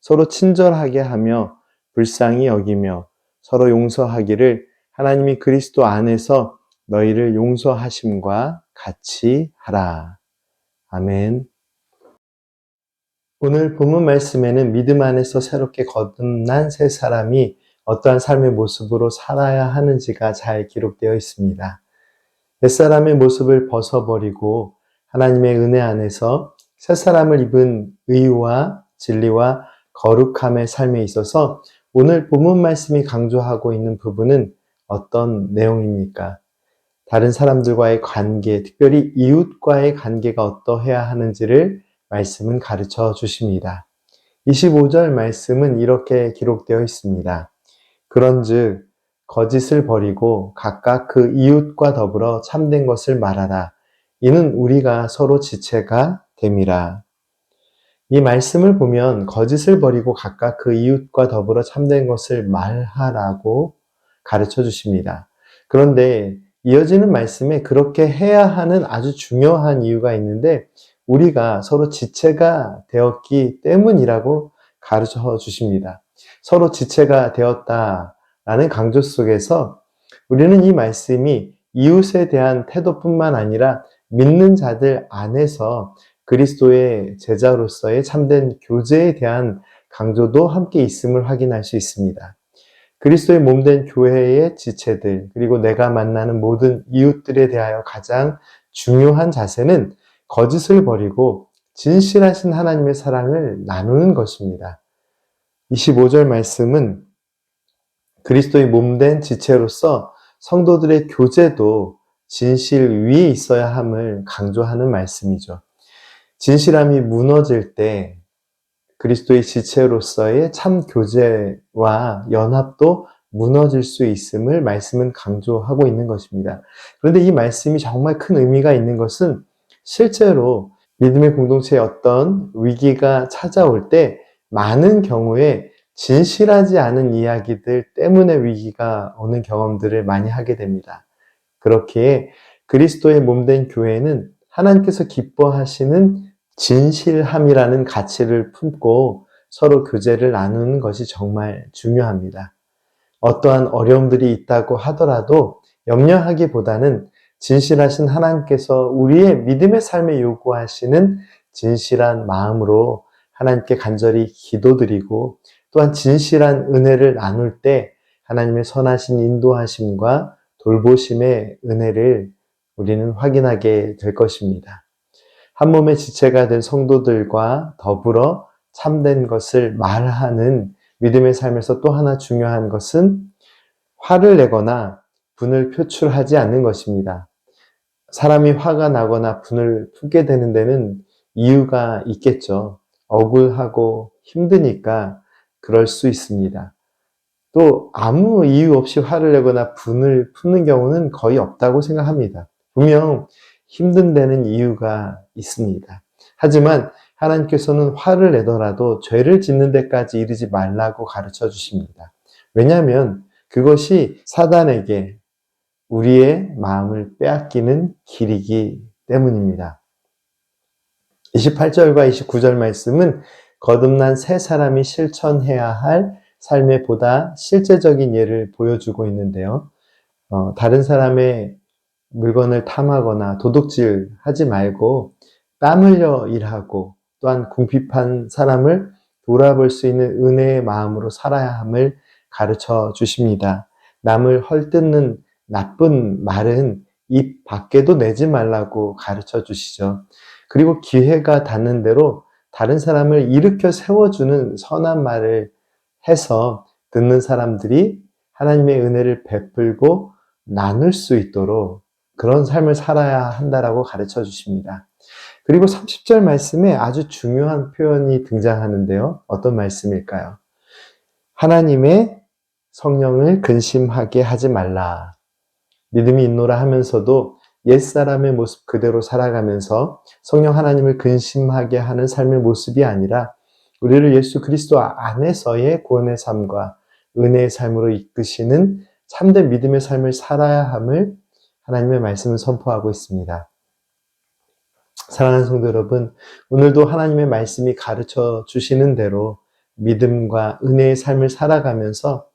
서로 친절하게 하며 불쌍히 여기며 서로 용서하기를 하나님이 그리스도 안에서 너희를 용서하심과 같이 하라. 아멘. 오늘 본문 말씀에는 믿음 안에서 새롭게 거듭난 새 사람이 어떠한 삶의 모습으로 살아야 하는지가 잘 기록되어 있습니다. 옛사람의 모습을 벗어버리고 하나님의 은혜 안에서 새 사람을 입은 의와 진리와 거룩함의 삶에 있어서 오늘 본문 말씀이 강조하고 있는 부분은 어떤 내용입니까? 다른 사람들과의 관계, 특별히 이웃과의 관계가 어떠해야 하는지를 말씀은 가르쳐 주십니다. 25절 말씀은 이렇게 기록되어 있습니다. 그런즉 거짓을 버리고 각각 그 이웃과 더불어 참된 것을 말하라. 이는 우리가 서로 지체가 됨이라. 이 말씀을 보면 거짓을 버리고 각각 그 이웃과 더불어 참된 것을 말하라고 가르쳐 주십니다. 그런데 이어지는 말씀에 그렇게 해야 하는 아주 중요한 이유가 있는데 우리가 서로 지체가 되었기 때문이라고 가르쳐 주십니다. 서로 지체가 되었다라는 강조 속에서 우리는 이 말씀이 이웃에 대한 태도뿐만 아니라 믿는 자들 안에서 그리스도의 제자로서의 참된 교제에 대한 강조도 함께 있음을 확인할 수 있습니다. 그리스도의 몸된 교회의 지체들, 그리고 내가 만나는 모든 이웃들에 대하여 가장 중요한 자세는 거짓을 버리고 진실하신 하나님의 사랑을 나누는 것입니다. 25절 말씀은 그리스도의 몸된 지체로서 성도들의 교제도 진실 위에 있어야 함을 강조하는 말씀이죠. 진실함이 무너질 때 그리스도의 지체로서의 참 교제와 연합도 무너질 수 있음을 말씀은 강조하고 있는 것입니다. 그런데 이 말씀이 정말 큰 의미가 있는 것은 실제로 믿음의 공동체에 어떤 위기가 찾아올 때 많은 경우에 진실하지 않은 이야기들 때문에 위기가 오는 경험들을 많이 하게 됩니다. 그렇기에 그리스도의 몸된 교회는 하나님께서 기뻐하시는 진실함이라는 가치를 품고 서로 교제를 나누는 것이 정말 중요합니다. 어떠한 어려움들이 있다고 하더라도 염려하기보다는 진실하신 하나님께서 우리의 믿음의 삶에 요구하시는 진실한 마음으로 하나님께 간절히 기도드리고 또한 진실한 은혜를 나눌 때 하나님의 선하신 인도하심과 돌보심의 은혜를 우리는 확인하게 될 것입니다. 한 몸의 지체가 된 성도들과 더불어 참된 것을 말하는 믿음의 삶에서 또 하나 중요한 것은 화를 내거나 분을 표출하지 않는 것입니다. 사람이 화가 나거나 분을 품게 되는 데는 이유가 있겠죠. 억울하고 힘드니까 그럴 수 있습니다. 또 아무 이유 없이 화를 내거나 분을 푸는 경우는 거의 없다고 생각합니다. 분명 힘든 데는 이유가 있습니다. 하지만 하나님께서는 화를 내더라도 죄를 짓는 데까지 이르지 말라고 가르쳐 주십니다. 왜냐하면 그것이 사단에게 우리의 마음을 빼앗기는 길이기 때문입니다. 28절과 29절 말씀은 거듭난 새 사람이 실천해야 할 삶의 보다 실제적인 예를 보여주고 있는데요. 어, 다른 사람의 물건을 탐하거나 도둑질 하지 말고 땀 흘려 일하고 또한 궁핍한 사람을 돌아볼 수 있는 은혜의 마음으로 살아야 함을 가르쳐 주십니다. 남을 헐뜯는 나쁜 말은 입 밖에도 내지 말라고 가르쳐 주시죠. 그리고 기회가 닿는 대로 다른 사람을 일으켜 세워주는 선한 말을 해서 듣는 사람들이 하나님의 은혜를 베풀고 나눌 수 있도록 그런 삶을 살아야 한다라고 가르쳐 주십니다. 그리고 30절 말씀에 아주 중요한 표현이 등장하는데요. 어떤 말씀일까요? 하나님의 성령을 근심하게 하지 말라. 믿음이 있노라 하면서도 옛사람의 모습 그대로 살아가면서 성령 하나님을 근심하게 하는 삶의 모습이 아니라 우리를 예수 그리스도 안에서의 구원의 삶과 은혜의 삶으로 이끄시는 참된 믿음의 삶을 살아야 함을 하나님의 말씀을 선포하고 있습니다. 사랑하는 성도 여러분, 오늘도 하나님의 말씀이 가르쳐 주시는 대로 믿음과 은혜의 삶을 살아가면서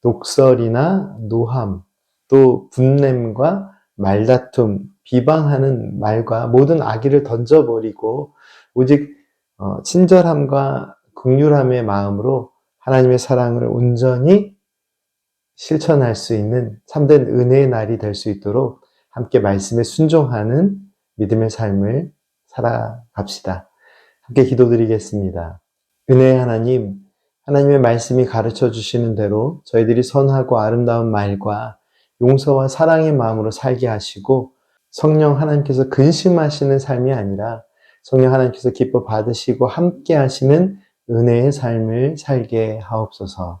독설이나 노함, 또 분냄과 말다툼, 비방하는 말과 모든 악의를 던져버리고 오직 어, 친절함과 극률함의 마음으로 하나님의 사랑을 온전히 실천할 수 있는 참된 은혜의 날이 될 수 있도록 함께 말씀에 순종하는 믿음의 삶을 살아갑시다. 함께 기도드리겠습니다. 은혜의 하나님, 하나님의 말씀이 가르쳐 주시는 대로 저희들이 선하고 아름다운 말과 용서와 사랑의 마음으로 살게 하시고 성령 하나님께서 근심하시는 삶이 아니라 성령 하나님께서 기뻐 받으시고 함께 하시는 은혜의 삶을 살게 하옵소서.